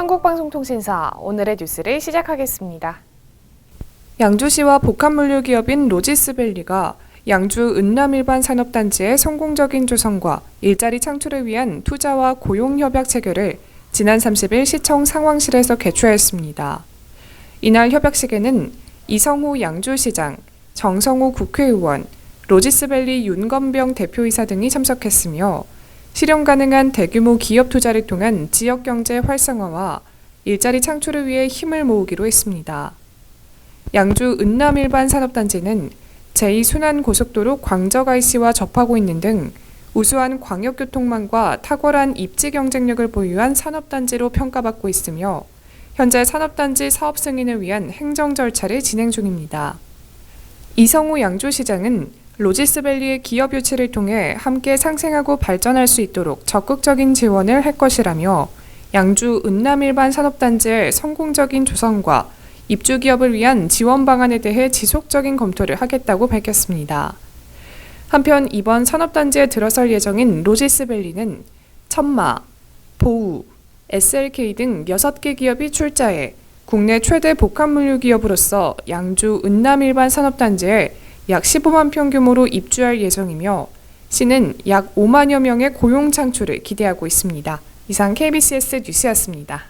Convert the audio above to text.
삼성통신사 오늘의 뉴스를 시작하겠습니다. 양주시와 복합물류 기업인 로지스밸리가 양주 은남일반 산업단지의 성공적인 조성과 일자리 창출을 위한 투자와 고용 협약 체결을 지난 30일 시청 상황실에서 개최했습니다. 이날 협약식에는 이성호 양주시장, 정성호 국회의원, 로지스밸리 윤건병 대표이사 등이 참석했으며 실현 가능한 대규모 기업 투자를 통한 지역 경제 활성화와 일자리 창출을 위해 힘을 모으기로 했습니다. 양주 은남 일반 산업단지는 제2순환 고속도로 광적 IC와 접하고 있는 등 우수한 광역교통망과 탁월한 입지 경쟁력을 보유한 산업단지로 평가받고 있으며 현재 산업단지 사업 승인을 위한 행정 절차를 진행 중입니다. 이성우 양주시장은 로지스밸리의 기업 유치를 통해 함께 상생하고 발전할 수 있도록 적극적인 지원을 할 것이라며 양주 은남일반 산업단지의 성공적인 조성과 입주 기업을 위한 지원 방안에 대해 지속적인 검토를 하겠다고 밝혔습니다. 한편 이번 산업단지에 들어설 예정인 로지스밸리는 천마, 보우, SLK 등 6개 기업이 출자해 국내 최대 복합물류 기업으로서 양주 은남일반 산업단지에 약 15만 평 규모로 입주할 예정이며 시는 약 5만여 명의 고용 창출을 기대하고 있습니다. 이상 KBCS 뉴스였습니다.